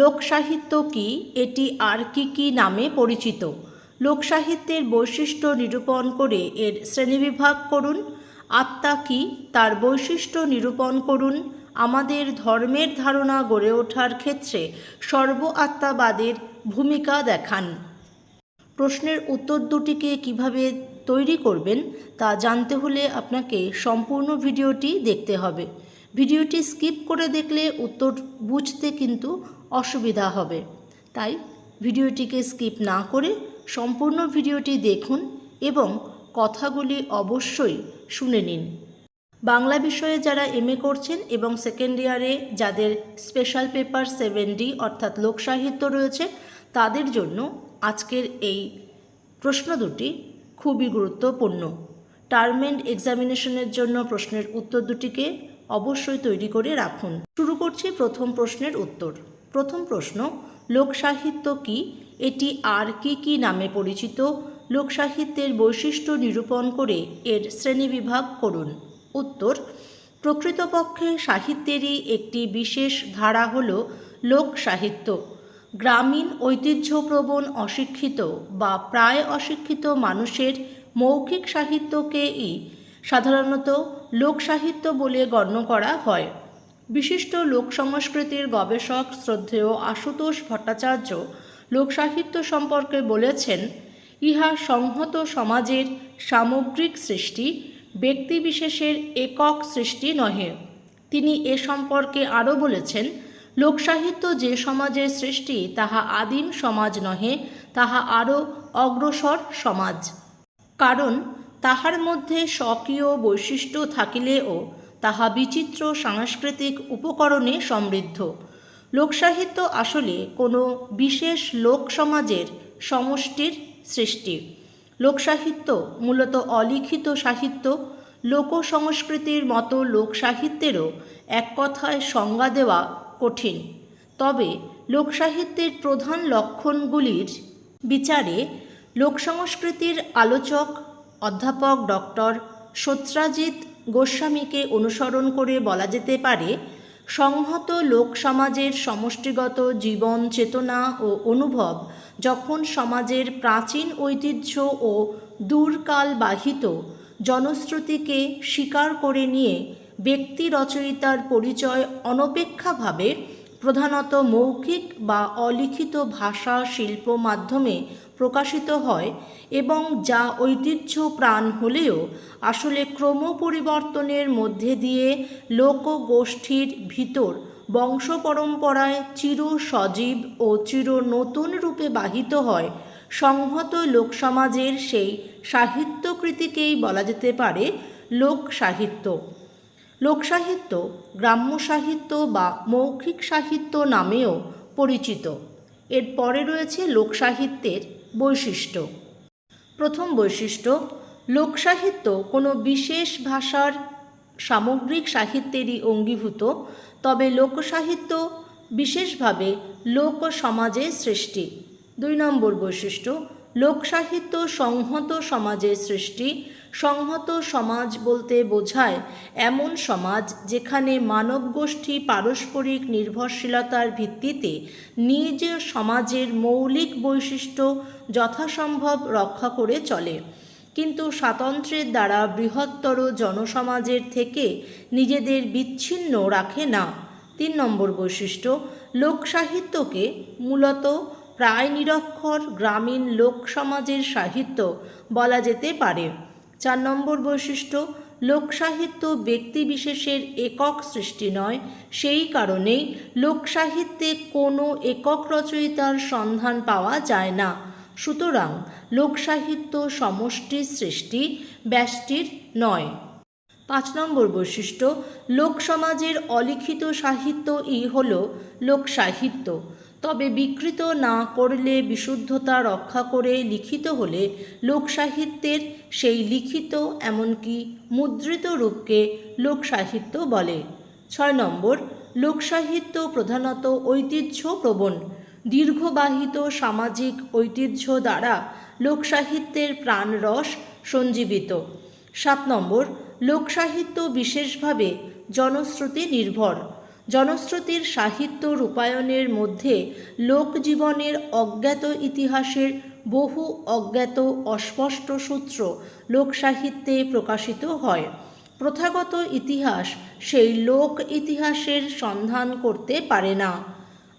লোকসাহিত্য কি, এটি আর কি কি নামে পরিচিত? লোকসাহিত্যের বৈশিষ্ট্য নিরূপণ করে এর শ্রেণীবিভাগ করুন। আত্মা কি, তার বৈশিষ্ট্য নিরূপণ করুন। আমাদের ধর্মের ধারণা গড়ে ওঠার ক্ষেত্রে সর্ব আত্মাবাদের ভূমিকা দেখান। প্রশ্নের উত্তর দুটিকে কীভাবে তৈরি করবেন, তা জানতে হলে আপনাকে সম্পূর্ণ ভিডিওটি দেখতে হবে। ভিডিওটি স্কিপ করে দেখলে উত্তর বুঝতে কিন্তু অসুবিধা হবে। তাই ভিডিওটিকে স্কিপ না করে সম্পূর্ণ ভিডিওটি দেখুন এবং কথাগুলি অবশ্যই শুনে নিন। বাংলা বিষয়ে যারা এমএ করছেন এবং সেকেন্ড ইয়ারে যাদের স্পেশাল পেপার সেভেন ডি অর্থাৎ লোকসাহিত্য রয়েছে, তাদের জন্য আজকের এই প্রশ্ন দুটি খুবই গুরুত্বপূর্ণ। টার্ম এন্ড এক্সামিনেশনের জন্য প্রশ্নের উত্তর দুটিকে অবশ্যই তৈরি করে রাখুন। শুরু করছি প্রথম প্রশ্নের উত্তর। প্রথম প্রশ্ন, লোকসাহিত্য কি? এটি আর কি কি নামে পরিচিত? লোকসাহিত্যের বৈশিষ্ট্য নিরূপণ করে এর শ্রেণীবিভাগ করুন। উত্তর, প্রকৃতপক্ষে সাহিত্যেরই একটি বিশেষ ধারা হল লোকসাহিত্য। গ্রামীণ ঐতিহ্যপ্রবণ অশিক্ষিত বা প্রায় অশিক্ষিত মানুষের মৌখিক সাহিত্যকেই সাধারণত লোকসাহিত্য বলে গণ্য করা হয়। বিশিষ্ট লোক সংস্কৃতির গবেষক শ্রদ্ধেয় আশুতোষ ভট্টাচার্য লোকসাহিত্য সম্পর্কে বলেছেন, ইহা সংহত সমাজের সামগ্রিক সৃষ্টি ব্যক্তিবিশেষের একক সৃষ্টি নহে। তিনি এ সম্পর্কে আরও বলেছেন লোকসাহিত্য যে সমাজের সৃষ্টি, তাহা আদিম সমাজ নহে, তাহা আরও অগ্রসর সমাজ। কারণ তাহার মধ্যে স্বকীয় বৈশিষ্ট্য থাকিলেও তাহা বিচিত্র সাংস্কৃতিক উপকরণে সমৃদ্ধ। লোকসাহিত্য আসলে কোনো বিশেষ লোক সমাজের সমষ্টির সৃষ্টি। লোকসাহিত্য মূলত অলিখিত সাহিত্য লোক সংস্কৃতির মতো লোকসাহিত্যেরও এক কথায় সংজ্ঞা দেওয়া কঠিন। তবে লোকসাহিত্যের প্রধান লক্ষণগুলির বিচারে লোকসংস্কৃতির আলোচক অধ্যাপক ডক্টর সত্রাজিৎ গোস্বামীকে অনুসরণ করে বলা যেতে পারে, সংহত লোক সমাজের সমষ্টিগত জীবন চেতনা ও অনুভব যখন সমাজের প্রাচীন ঐতিহ্য ও দূরকাল বাহিত জনশ্রুতিকে স্বীকার করে নিয়ে ব্যক্তি রচয়িতার পরিচয় অনপেক্ষাভাবে প্রধানত মৌখিক বা অলিখিত ভাষা, শিল্প মাধ্যমে প্রকাশিত হয় এবং যা ঐতিহ্য প্রাণ হলেও আসলে ক্রম পরিবর্তনের মধ্যে দিয়ে লোকগোষ্ঠীর ভিতর বংশ পরম্পরায় চির সজীব ও চির নতুন রূপে বাহিত হয়, সংহত লোকসমাজের সেই সাহিত্যকৃতিকেই বলা যেতে পারে লোক সাহিত্য লোকসাহিত্য গ্রাম্য সাহিত্য বা মৌখিক সাহিত্য নামেও পরিচিত। এর পরে রয়েছে লোকসাহিত্যের বৈশিষ্ট্য। প্রথম বৈশিষ্ট্য, লোকসাহিত্য কোনো বিশেষ ভাষার সামগ্রিক সাহিত্যেরই অঙ্গীভূত, তবে লোকসাহিত্য বিশেষভাবে লোক সমাজের সৃষ্টি। দুই নম্বর বৈশিষ্ট্য লোকসাহিত্য সংহত সমাজের সৃষ্টি, সংহত সমাজ বলতে বোঝায় এমন সমাজ যেখানে মানবগোষ্ঠী পারস্পরিক নির্ভরশীলতার ভিত্তিতে নিজ সমাজের মৌলিক বৈশিষ্ট্য যথাসম্ভব রক্ষা করে চলে। কিন্তু স্বাতন্ত্র্যের দ্বারা বৃহত্তর জনসমাজের থেকে নিজেদের বিচ্ছিন্ন রাখে না। তিন নম্বর বৈশিষ্ট্য, লোকসাহিত্যকে মূলত প্রায় নিরক্ষর গ্রামীণ লোক সমাজের সাহিত্য বলা যেতে পারে। চার নম্বর বৈশিষ্ট্য লোকসাহিত্য ব্যক্তিবিশেষের একক সৃষ্টি নয়, সেই কারণেই লোকসাহিত্যে কোনো একক রচয়িতার সন্ধান পাওয়া যায় না। সুতরাং লোকসাহিত্য সমষ্টির সৃষ্টি ব্যষ্টির নয়। পাঁচ নম্বর বৈশিষ্ট্য লোকসমাজের অলিখিত সাহিত্যই হল লোকসাহিত্য তবে বিকৃত না করলে বিশুদ্ধতা রক্ষা করে লিখিত হলে লোকসাহিত্যের সেই লিখিত এমনকি মুদ্রিত রূপকে লোকসাহিত্য বলে। ছয় নম্বর, লোকসাহিত্য প্রধানত ঐতিহ্য প্রবণ দীর্ঘবাহিত সামাজিক ঐতিহ্য দ্বারা লোকসাহিত্যের প্রাণরস সঞ্জীবিত। সাত নম্বর, লোকসাহিত্য বিশেষভাবে জনশ্রুতি নির্ভর জনশ্রুতির সাহিত্য রূপায়ণের মধ্যে লোকজীবনের অজ্ঞাত ইতিহাসের বহু অজ্ঞাত অস্পষ্ট সূত্র লোকসাহিত্যে প্রকাশিত হয়। প্রথাগত ইতিহাস সেই লোক ইতিহাসের সন্ধান করতে পারে না।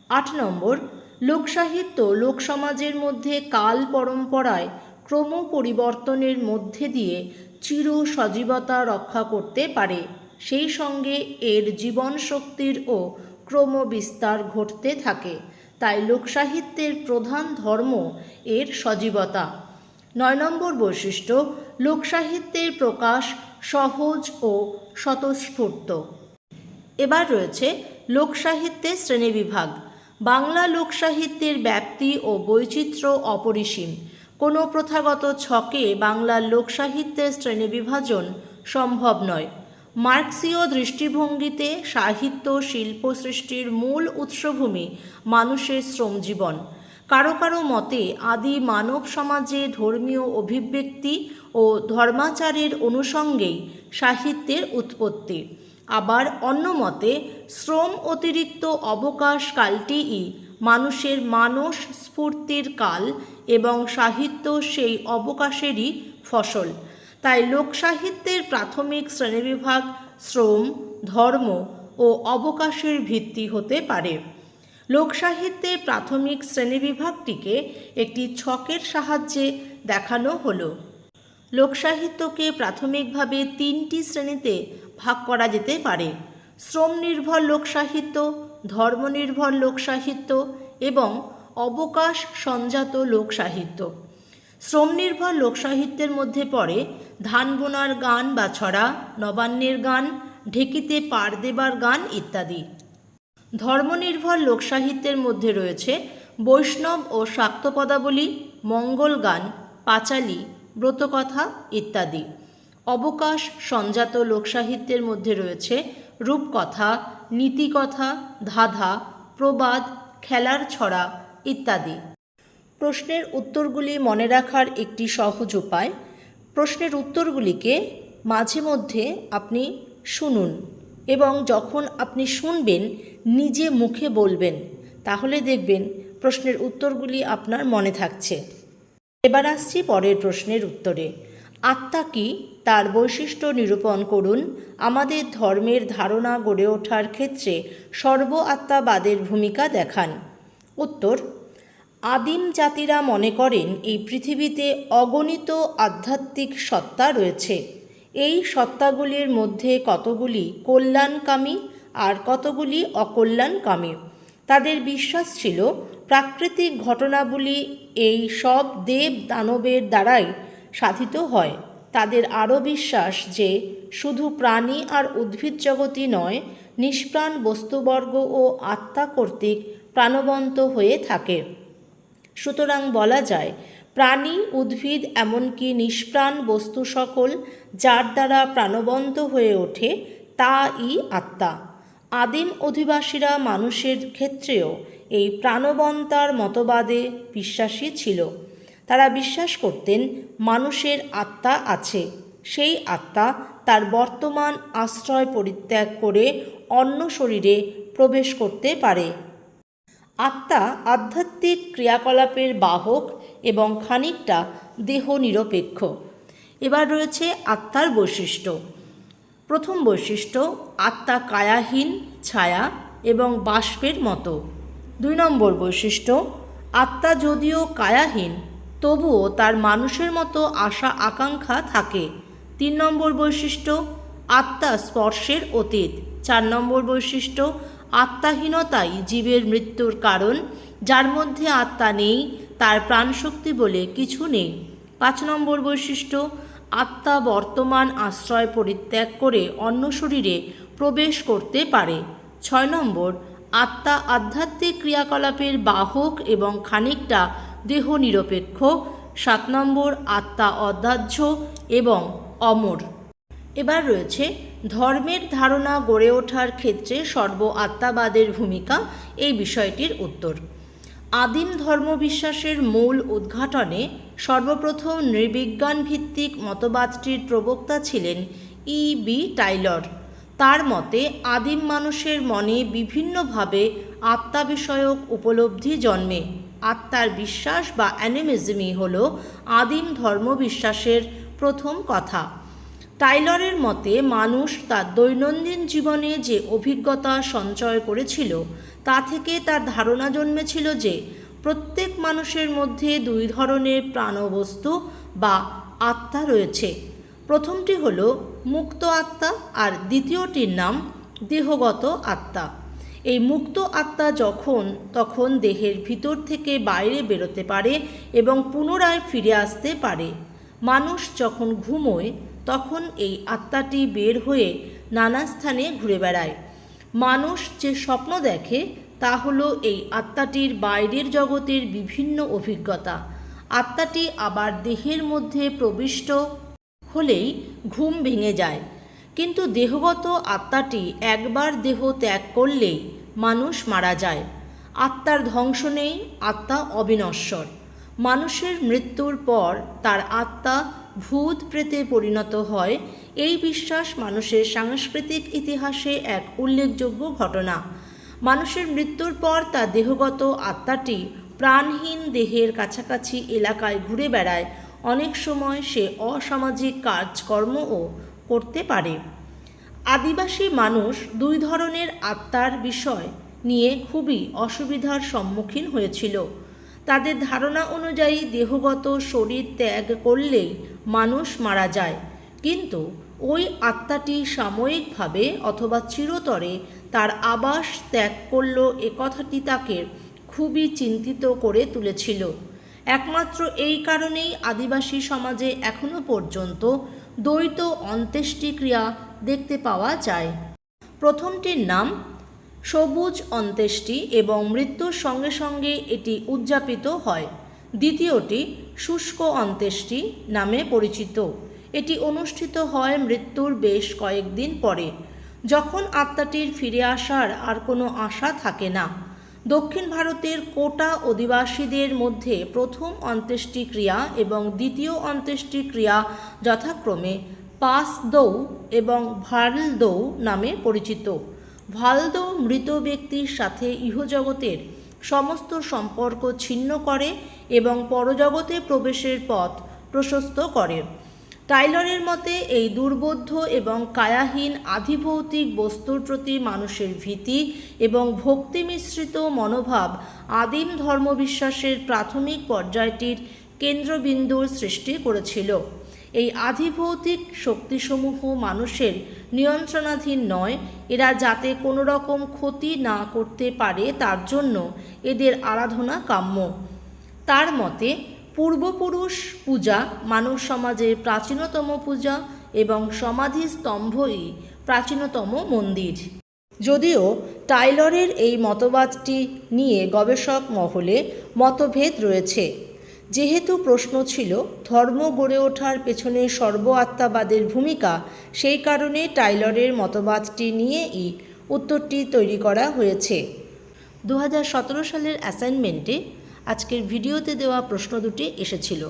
আট নম্বর, লোকসাহিত্য লোকসমাজের মধ্যে কাল পরম্পরায় ক্রম পরিবর্তনের মধ্যে দিয়ে চির সজীবতা রক্ষা করতে পারে। সেই সঙ্গে এর জীবন ও ক্রম বিস্তার ঘটতে থাকে। তাই লোকসাহিত্যের প্রধান ধর্ম এর সজীবতা। নয় নম্বর বৈশিষ্ট্য, লোকসাহিত্যের প্রকাশ সহজ ও স্বতঃস্ফূর্ত। এবার রয়েছে লোকসাহিত্যের শ্রেণীবিভাগ। বাংলা লোকসাহিত্যের ব্যাপ্তি ও বৈচিত্র্য অপরিসীম। কোনো প্রথাগত ছকে বাংলার লোকসাহিত্যের শ্রেণীবিভাজন সম্ভব নয়। মার্ক্সীয় দৃষ্টিভঙ্গিতে সাহিত্য শিল্প সৃষ্টির মূল উৎসভূমি মানুষের শ্রমজীবন। কারও কারও মতে আদি মানব সমাজে ধর্মীয় অভিব্যক্তি ও ধর্মাচারের অনুষঙ্গেই সাহিত্যের উৎপত্তি। আবার অন্য মতে, শ্রম অতিরিক্ত অবকাশ কালটিই মানুষের মানস স্ফূর্তির কাল এবং সাহিত্য সেই অবকাশেরই ফসল। তাই লোকসাহিত্যের প্রাথমিক শ্রেণীবিভাগ শ্রম, ধর্ম ও অবকাশের ভিত্তি হতে পারে। লোকসাহিত্যের প্রাথমিক শ্রেণীবিভাগটিকে একটি ছকের সাহায্যে দেখানো হলো। লোকসাহিত্যকে প্রাথমিকভাবে তিনটি শ্রেণীতে ভাগ করা যেতে পারে। শ্রম নির্ভর লোকসাহিত্য, ধর্মনির্ভর লোকসাহিত্য এবং অবকাশ সঞ্জাত লোকসাহিত্য। শ্রমনির্ভর লোকসাহিত্যের মধ্যে পড়ে ধান বোনার গান বা ছড়া, নবান্নের গান, ঢেকিতে পার দেবার গান ইত্যাদি। ধর্মনির্ভর লোকসাহিত্যের মধ্যে রয়েছে বৈষ্ণব ও শাক্ত পদাবলী মঙ্গল গান, পাঁচালী, ব্রতকথা ইত্যাদি। অবকাশ সঞ্জাত লোকসাহিত্যের মধ্যে রয়েছে রূপকথা, নীতিকথা, ধাঁধা, প্রবাদ, খেলার ছড়া ইত্যাদি। প্রশ্নের উত্তরগুলি মনে রাখার একটি সহজ উপায় প্রশ্নের উত্তরগুলিকে মাঝে মধ্যে আপনি শুনুন এবং যখন আপনি শুনবেন, নিজে মুখে বলবেন, তাহলে দেখবেন প্রশ্নের উত্তরগুলি আপনার মনে থাকছে। এবার আসছি পরের প্রশ্নের উত্তরে। আত্মা কি তার বৈশিষ্ট্য নিরূপণ করুন? আমাদের ধর্মের ধারণা গড়ে ওঠার ক্ষেত্রে সর্ব আত্মাবাদের ভূমিকা দেখান। উত্তর আদিম জাতিরা মনে করেন এই পৃথিবীতে অগণিত আধ্যাত্মিক সত্তা রয়েছে। এই সত্তাগুলির মধ্যে কতগুলি কল্যাণকামী আর কতগুলি অকল্যাণকামী? তাদের বিশ্বাস ছিল, প্রাকৃতিক ঘটনাবলী এই সব দেব দানবের দ্বারাই সাধিত হয়। তাদের আরও বিশ্বাস যে, শুধু প্রাণী আর উদ্ভিদ জগতই নয়, নিষ্প্রাণ বস্তুবর্গ ও আত্মা কর্তৃক প্রাণবন্ত হয়ে থাকে। সুতরাং বলা যায়, প্রাণী, উদ্ভিদ, এমনকি নিষ্প্রাণ বস্তু সকল যার দ্বারা প্রাণবন্ত হয়ে ওঠে তা-ই আত্মা। আদিম অধিবাসীরা মানুষের ক্ষেত্রেও এই প্রাণবন্তার মতবাদে বিশ্বাসী ছিল। তারা বিশ্বাস করতেন, মানুষের আত্মা আছে। সেই আত্মা তার বর্তমান আশ্রয় পরিত্যাগ করে অন্য শরীরে প্রবেশ করতে পারে। আত্মা ক্রিয়াকলাপের বাহক এবং খানিকটা দেহ নিরপেক্ষ। এবার রয়েছে আত্মার বৈশিষ্ট্য। প্রথম বৈশিষ্ট্য, আত্মা কায়াহীন, ছায়া এবং বাষ্পের মতো। দুই নম্বর বৈশিষ্ট্য, আত্মা যদিও কায়াহীন, তবুও তার মানুষের মতো আশা আকাঙ্ক্ষা থাকে। তিন নম্বর বৈশিষ্ট্য, আত্মা স্পর্শের অতীত। চার নম্বর বৈশিষ্ট্য, আত্মাহীনতাই জীবের মৃত্যুর কারণ যার মধ্যে আত্মা নেই, তার প্রাণশক্তি বলে কিছু নেই। পাঁচ নম্বর বৈশিষ্ট্য, আত্মা বর্তমান আশ্রয় পরিত্যাগ করে অন্য শরীরে প্রবেশ করতে পারে। ছয় নম্বর, আত্মা আধ্যাত্মিক ক্রিয়াকলাপের বাহক এবং খানিকটা দেহ নিরপেক্ষ। সাত নম্বর, আত্মা অধ্যাহ্য এবং অমর। এবার রয়েছে, ধর্মের ধারণা গড়ে ওঠার ক্ষেত্রে সর্ব আত্মাবাদের ভূমিকা, এই বিষয়টির উত্তর। আদিম ধর্মবিশ্বাসের মূল উদ্ঘাটনে সর্বপ্রথম নৃবিজ্ঞান ভিত্তিক মতবাদটির প্রবক্তা ছিলেন ই বি টাইলর। তার মতে, আদিম মানুষের মনে বিভিন্নভাবে আত্মা বিষয়ক উপলব্ধি জন্মে। আত্মার বিশ্বাস বা অ্যানিমিজমই হল আদিম ধর্মবিশ্বাসের প্রথম কথা। টাইলরের মতে, মানুষ তার দৈনন্দিন জীবনে যে অভিজ্ঞতা সঞ্চয় করেছিল, তা থেকে তার ধারণা জন্মেছিল যে, প্রত্যেক মানুষের মধ্যে দুই ধরনের প্রাণবস্তু বা আত্মা রয়েছে। প্রথমটি হল মুক্ত আত্মা আর দ্বিতীয়টির নাম দেহগত আত্মা। এই মুক্ত আত্মা যখন, তখন দেহের ভিতর থেকে বাইরে বেরোতে পারে এবং পুনরায় ফিরে আসতে পারে। মানুষ যখন ঘুমোয় তখন এই আত্মাটি বের হয়ে নানা স্থানে ঘুরে বেড়ায়। মানুষ যে স্বপ্ন দেখে, তা হলো এই আত্মাটির বাইরের জগতের বিভিন্ন অভিজ্ঞতা। আত্মাটি আবার দেহের মধ্যে প্রবিষ্ট হলেই ঘুম ভেঙে যায়। কিন্তু দেহগত আত্মাটি একবার দেহ ত্যাগ করলেই মানুষ মারা যায়। আত্মার ধ্বংস নেই, আত্মা অবিনশ্বর। মানুষের মৃত্যুর পর তার আত্মা ভূত প্রেতে পরিণত হয়, এই বিশ্বাস মানুষের সাংস্কৃতিক ইতিহাসে এক উল্লেখযোগ্য ঘটনা। মানুষের মৃত্যুর পর তার দেহগত আত্মাটি প্রাণহীন দেহের কাছাকাছি এলাকায় ঘুরে বেড়ায়। অনেক সময় সে অসামাজিক কাজকর্মও করতে পারে। আদিবাসী মানুষ দুই ধরনের আত্মার বিষয় নিয়ে খুবই অসুবিধার সম্মুখীন হয়েছিল। তাদের ধারণা অনুযায়ী দেহগত শরীর ত্যাগ করলেই মানুষ মারা যায়। কিন্তু ওই আত্মাটি সাময়িকভাবে অথবা চিরতরে তার আবাস ত্যাগ করল এ কথাটি তাকে খুবই চিন্তিত করে তুলেছিল। একমাত্র এই কারণেই আদিবাসী সমাজে এখনও পর্যন্ত দ্বৈত অন্ত্যেষ্টিক্রিয়া দেখতে পাওয়া যায়। প্রথমটির নাম সবুজ অন্ত্যেষ্টি এবং মৃত্যুর সঙ্গে সঙ্গে এটি উদযাপিত হয়। দ্বিতীয়টি, শুষ্ক অন্ত্যেষ্টি নামে পরিচিত। এটি অনুষ্ঠিত হয় মৃত্যুর বেশ কয়েকদিন পরে। যখন আত্মাটির ফিরে আসার আর কোনো আশা থাকে না, দক্ষিণ ভারতের কোটা অধিবাসীদের মধ্যে প্রথম অন্ত্যেষ্টিক্রিয়া এবং দ্বিতীয় অন্ত্যেষ্টিক্রিয়া যথাক্রমে পাস দৌ এবং ভালদৌ নামে পরিচিত। ভালদৌ মৃত ব্যক্তির সাথে ইহজগতের সমস্ত সম্পর্ক ছিন্ন করে এবং পরজগতে প্রবেশের পথ প্রশস্ত করে। টাইলরের মতে, এই দুর্বোধ্য এবং কায়াহীন আধিভৌতিক বস্তুর প্রতি মানুষের ভীতি এবং ভক্তি মিশ্রিত মনোভাব আদিম ধর্মবিশ্বাসের প্রাথমিক পর্যায়টির কেন্দ্রবিন্দুর সৃষ্টি করেছিল। এই আধিভৌতিক শক্তিসমূহ মানুষের নিয়ন্ত্রণাধীন নয়। এরা যাতে কোনো রকম ক্ষতি না করতে পারে, তার জন্য এদের আরাধনা কাম্য। তার মতে, পূর্বপুরুষ পূজা মানব সমাজের প্রাচীনতম পূজা এবং সমাধি স্তম্ভই প্রাচীনতম মন্দির। যদিও টাইলরের এই মতবাদটি নিয়ে গবেষক মহলে মতভেদ রয়েছে যেহেতু প্রশ্ন ছিল, ধর্ম গড়ে ওঠার পেছনে সর্ব আত্মাবাদের ভূমিকা, সেই কারণে টাইলরের মতবাদটি নিয়েই উত্তরটি তৈরি করা হয়েছে। দু হাজার সতেরো সালের অ্যাসাইনমেন্টে আজকের ভিডিওতে দেওয়া প্রশ্ন দুটি এসেছিল।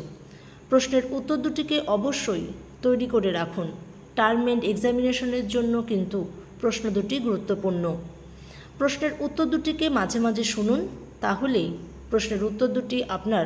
প্রশ্নের উত্তর দুটিকে অবশ্যই তৈরি করে রাখুন। টার্ম এন্ড এক্সামিনেশনের জন্য কিন্তু প্রশ্ন দুটি গুরুত্বপূর্ণ। প্রশ্নের উত্তর দুটিকে মাঝে মাঝে শুনুন, তাহলেই প্রশ্নের উত্তর দুটি আপনার